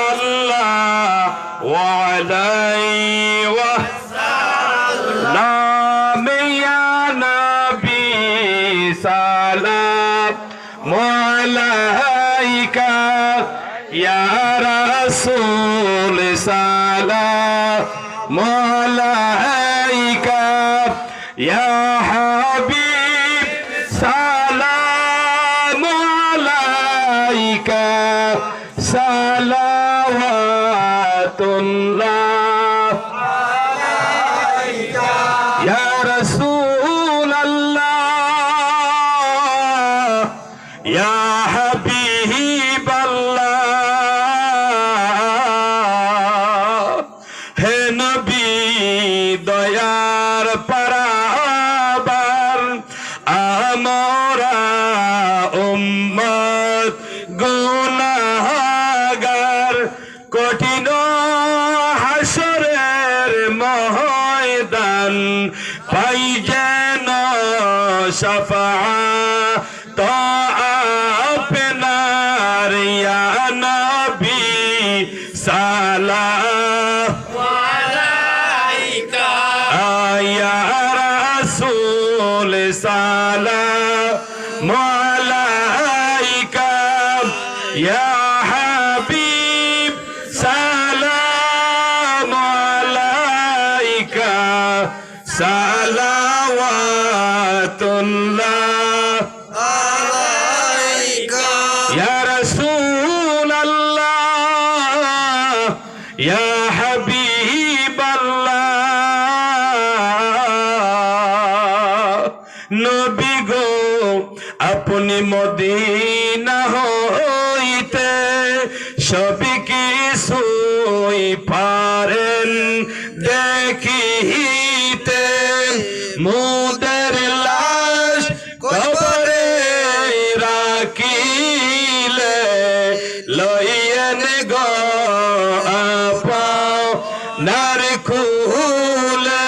সাল্লাল্লাহু আলাইহি ওয়া সাল্লাম ইয়া নবী সালাম আলাইকা ইয়া রাসূল সালাম আলাইকা সালাম আলাইকা সালাওয়াতুল্লাহ। ইয়া রাসূল আল্লাহ ইয়া হাবিব আমরা উম্মত গুনাহগার কঠিন হাসরের ময়দান পাই যেন শাফাআত আপনার ইয়া নবী সালাম يا حبيب سلام عليك صلوات الله يا رسول الله يا حبيب আপনি মদিনা হইতে সবই কিছুই পারেন, দেখিতে মুদের লাশ কবরে রাখিলে লইয়েন গো আপাও নার খুলে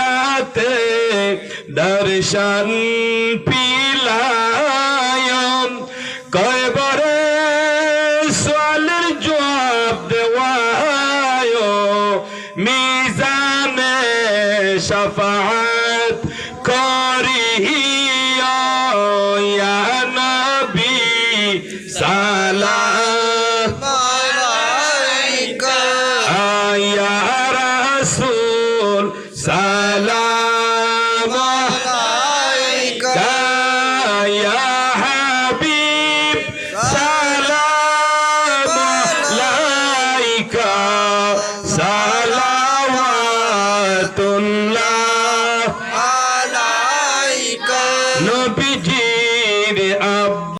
দর্শন পিলায় কয়বরে সোয়ালের জবাব দেওয়ায়। মিজানে শফাত করিয়া নবী সালাম يا Tun